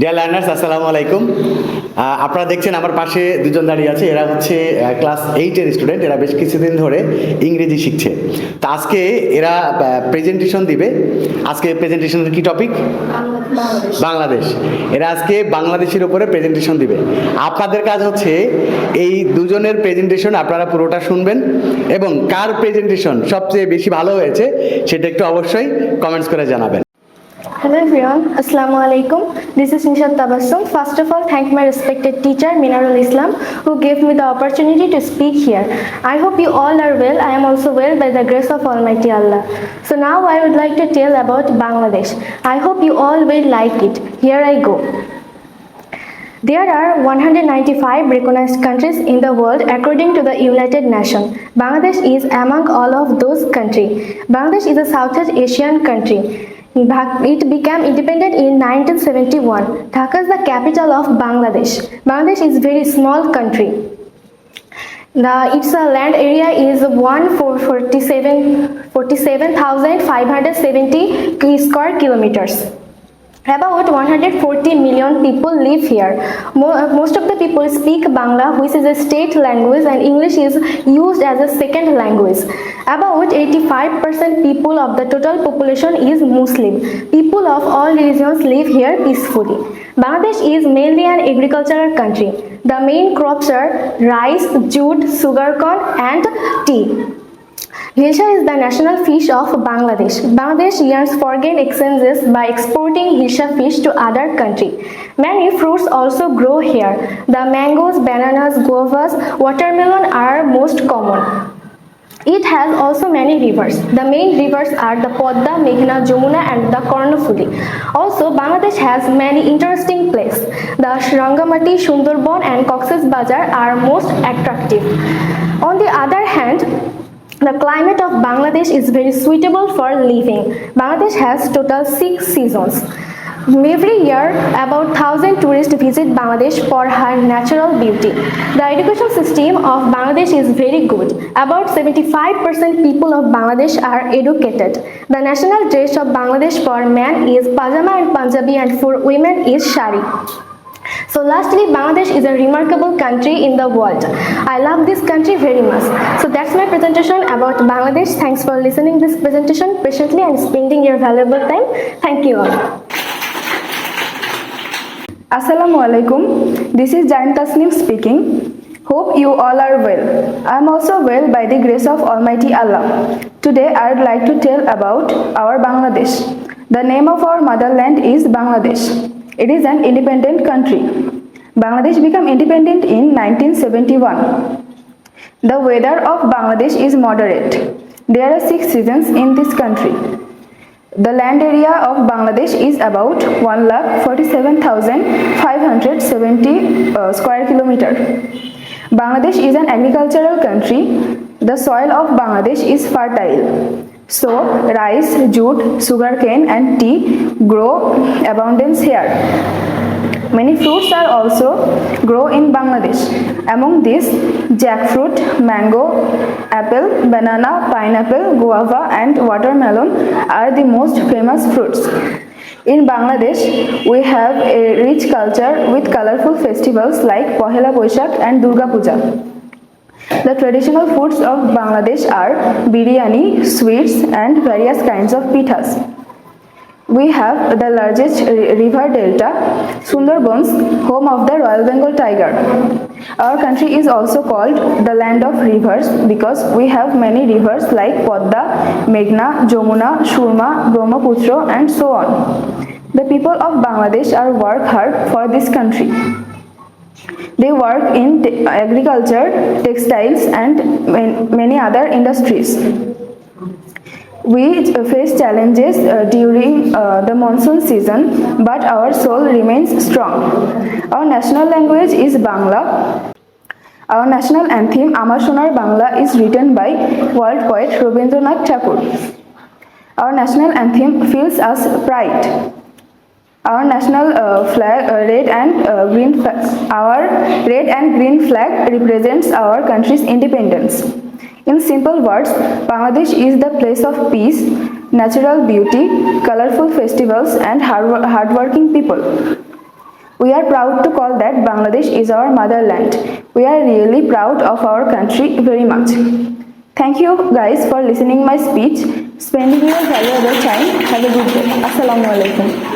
Dear learners আসসালামু আলাইকুম। আপনারা দেখছেন আমার পাশে দুজন দাঁড়িয়ে আছে। এরা হচ্ছে ক্লাস এইটের স্টুডেন্ট এরা বেশ কিছুদিন ধরে ইংরেজি শিখছে। তো আজকে এরা প্রেজেন্টেশন দিবে। আজকে প্রেজেন্টেশনের কি টপিক বাংলাদেশ। এরা আজকে বাংলাদেশের উপরে প্রেজেন্টেশন দিবে। আপনাদের কাজ হচ্ছে এই দুজনের প্রেজেন্টেশন আপনারা পুরোটা শুনবেন এবং কার প্রেজেন্টেশন সবচেয়ে বেশি ভালো হয়েছে সেটা একটু অবশ্যই কমেন্টস করে জানাবেন। Hello everyone, Assalamu alaikum. This is Nishat Tabassum. First of all, thank my respected teacher Minarul Islam who gave me the opportunity to speak here. I hope you all are well. I am also well by the grace of Almighty Allah. So now I would like to tell about Bangladesh. I hope you all will like it. Here I go. There are 195 recognized countries in the world according to the United Nations. Bangladesh is among all of those countries. Bangladesh is a Southeast Asian country. It became independent in 1971. Dhaka is the capital of Bangladesh. Bangladesh is a very small country. The its uh, land area is 147 47,570 square kilometers. About 140 million people live here. Uh, Most of the people speak Bangla, which is a state language, and English is used as a second language. About 85% people of the total population is Muslim. People of all religions live here peacefully. Bangladesh is mainly an agricultural country. The main crops are rice, jute, sugarcane, and tea. Hilsa is the national fish of Bangladesh. Bangladesh earns foreign exchanges by exporting Hilsa fish to other country. Many fruits also grow here. The mangoes, bananas, guavas, watermelon are most common. It has also many rivers. The main rivers are the Podda, Meghna, Jamuna and the Karnafuli. Also, Bangladesh has many interesting places. The Rangamati, Sundarban and Cox's Bazar are most attractive. On the other hand, the climate of Bangladesh is very suitable for living. Bangladesh has total six seasons. Every year, about 1000 tourists visit Bangladesh for her natural beauty. The education system of Bangladesh is very good. About 75% people of Bangladesh are educated. The national dress of Bangladesh for men is pajama and Punjabi and for women is shari. So lastly, Bangladesh is a remarkable country in the world. I love this country very much. So that's my presentation about Bangladesh. Thanks for listening this presentation patiently and spending your valuable time. Thank you all. Assalamu alaikum. This is Jain Tasnim speaking. Hope you all are well. I am also well by the grace of Almighty Allah. Today I would like to tell about our Bangladesh. The name of our motherland is Bangladesh. It is an independent country. Bangladesh became independent in 1971. The weather of Bangladesh is moderate. There are six seasons in this country. The land area of Bangladesh is about 1,47,570 uh, square kilometer. Bangladesh is an agricultural country. The soil of Bangladesh is fertile. So, rice, jute, sugarcane and tea grow abundance here. Many fruits are also grow in Bangladesh. Among these, jackfruit, mango, apple, banana, pineapple, guava and watermelon are the most famous fruits. In Bangladesh, we have a rich culture with colorful festivals like Pohela Boishakh and Durga Puja. The traditional foods of Bangladesh are biryani, sweets and various kinds of pithas. We have the largest river delta, Sundarbans, home of the Royal Bengal tiger. Our country is also called the land of rivers because we have many rivers like Podda, Meghna, Jamuna, Surma, Brahmaputra and so on. The people of Bangladesh are work hard for this country. They work in te- agriculture, textiles and man- many other industries. We face challenges uh, during uh, the monsoon season, but our soul remains strong. Our national language is Bangla. Our national anthem Amar Sonar Bangla is written by world poet Rabindranath Tagore. Our national anthem fills us pride. Our national uh, flag, uh, red and uh, green, our red and green flag represents our country's independence. In simple words, Bangladesh is the place of peace, natural beauty, colorful festivals, and hard- hardworking people. We are proud to call that Bangladesh is our motherland. We are really proud of our country very much. Thank you guys for listening my speech, spending your valuable time. Have a good day. Assalamu alaikum.